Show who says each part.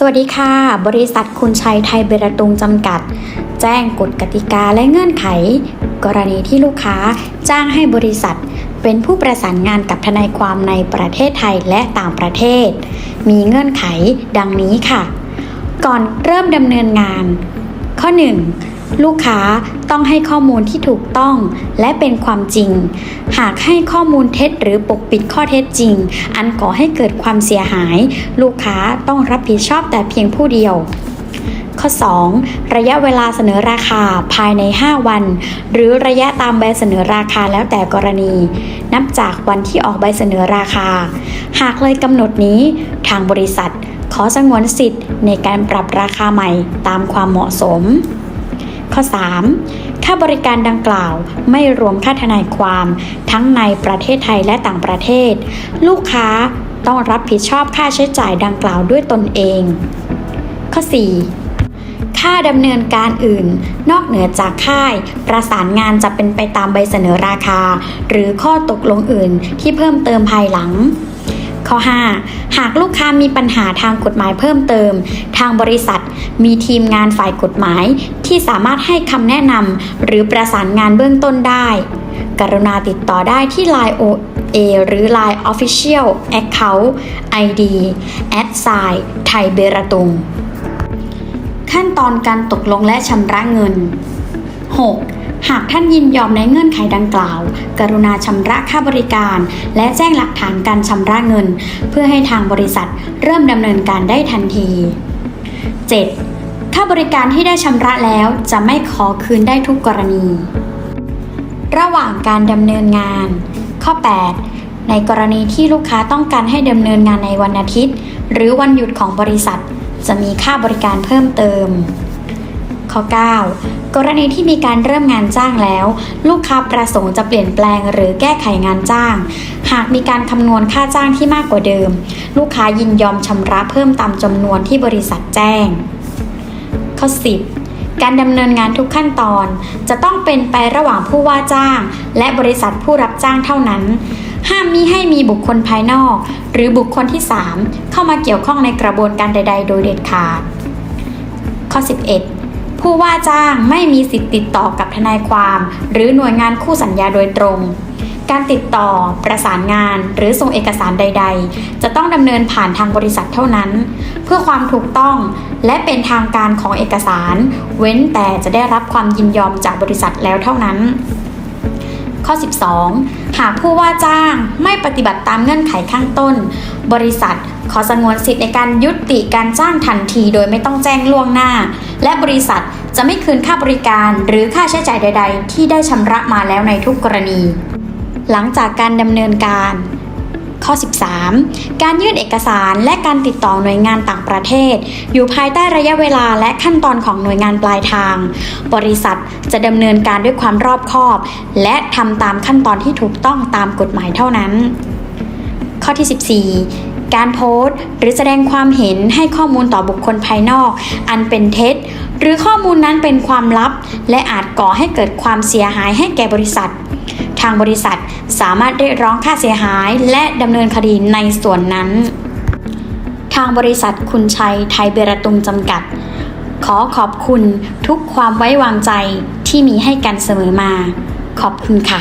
Speaker 1: สวัสดีค่ะ บริษัทคุณชัยไทยเบรตุงจำกัด แจ้งกฎกติกาและเงื่อนไข กรณีที่ลูกค้าจ้างให้บริษัท เป็นผู้ประสานงานกับทนายความในประเทศไทยและต่างประเทศ มีเงื่อนไขดังนี้ค่ะ ก่อนเริ่มดำเนินงาน ข้อ 1. ลูกค้าต้องให้ข้อมูลที่ถูกต้องและเป็นความจริง หากให้ข้อมูลเท็จหรือปกปิดข้อเท็จจริง อันก่อให้เกิดความเสียหาย ลูกค้าต้องรับผิดชอบแต่เพียงผู้เดียว ข้อ 2. ระยะเวลาเสนอราคาภายใน 5 วัน หรือระยะตามใบเสนอราคาแล้วแต่กรณี นับจากวันที่ออกใบเสนอราคา หากเลยกำหนดนี้ ทางบริษัทขอสงวนสิทธิ์ในการปรับราคาใหม่ตามความเหมาะสม ข้อ 3. ค่าบริการดังกล่าวไม่รวมค่าทนายความ ทั้งในประเทศไทยและต่างประเทศ ลูกค้าต้องรับผิดชอบค่าใช้จ่ายดังกล่าวด้วยตนเอง ข้อ 4. ค่าดำเนินการอื่น นอกเหนือจากค่าย ประสานงานจะเป็นไปตามใบเสนอราคา หรือข้อตกลงอื่นที่เพิ่มเติมภายหลัง ข้อ 5. หากลูกค้ามีปัญหาทางกฎหมายเพิ่มเติม ทางบริษัท มีทีมงานฝ่ายกฎหมาย ที่สามารถให้คำแนะนำหรือประสานงานเบื้องต้นได้ กรุณาติดต่อได้ที่ Line OA หรือ Line Official Account ID at s i ไทยเบรตุง ขั้นตอนการตกลงและชำระเงิน 6. หากท่านยินยอมในเงื่อนไขดังกล่าว กรุณาชำระค่าบริการ และแจ้งหลักฐานการชำระเงิน เพื่อให้ทางบริษัทเริ่มดำเนินการได้ทันที 7. ค่าบริการที่ได้ชำระแล้วจะไม่ขอคืนได้ทุกกรณี ระหว่างการดำเนินงาน ข้อ 8 ในกรณีที่ลูกค้าต้องการให้ดำเนินงานในวันอาทิตย์ หรือวันหยุดของบริษัท จะมีค่าบริการเพิ่มเติม ข้อ 9 กรณีที่มีการเริ่มงานจ้างแล้ว ลูกค้าประสงค์จะเปลี่ยนแปลงหรือแก้ไขงานจ้าง หากมีการคำนวณค่าจ้างที่มากกว่าเดิม ลูกค้ายินยอมชำระเพิ่มตามจำนวนที่บริษัทแจ้ง ข้อ 10การดำเนินงานทุกขั้นตอน จะต้องเป็นไประหว่างผู้ว่าจ้าง และบริษัทผู้รับจ้างเท่านั้น ห้ามมิให้มีบุคคลภายนอก หรือบุคคลที่ 3 เข้ามาเกี่ยวข้องในกระบวนการใด ๆ โดยเด็ดขาด ข้อ 11 ผู้ว่าจ้างไม่มีสิทธิ์ติดต่อกับทนายความ หรือหน่วยงานคู่สัญญาโดยตรง การติดต่อ ประสานงาน หรือส่งเอกสารใด ๆ จะต้องดำเนินผ่านทางบริษัทเท่านั้น เพื่อความถูกต้องและเป็นทางการของเอกสาร เว้นแต่จะได้รับความยินยอมจากบริษัทแล้วเท่านั้น ข้อ 12 หากผู้ว่าจ้างไม่ปฏิบัติตามเงื่อนไขข้างต้น บริษัทขอสงวนสิทธิ์ในการยุติการจ้างทันทีโดยไม่ต้องแจ้งล่วงหน้า และบริษัทจะไม่คืนค่าบริการหรือค่าใช้จ่ายใด ๆ ที่ได้ชำระมาแล้วในทุกกรณี หลังจากการดำเนินการ ข้อ 13 การยื่นเอกสารและการติดต่อหน่วยงานต่างประเทศ อยู่ภายใต้ระยะเวลาและขั้นตอนของหน่วยงานปลายทาง บริษัทจะดำเนินการด้วยความรอบคอบ และทำตามขั้นตอนที่ถูกต้องตามกฎหมายเท่านั้น ข้อที่ 14 การโพสต์ หรือแสดงความเห็นให้ข้อมูลต่อบุคคลภายนอก อันเป็นเท็จ หรือข้อมูลนั้นเป็นความลับ และอาจก่อให้เกิดความเสียหายให้แก่บริษัท ทางบริษัทสามารถเรียกร้องค่าเสียหายและดำเนินคดีในส่วนนั้น ทางบริษัทคุณชัยไทยเบรตุงจำกัด ขอขอบคุณทุกความไว้วางใจที่มีให้กันเสมอมา ขอบคุณค่ะ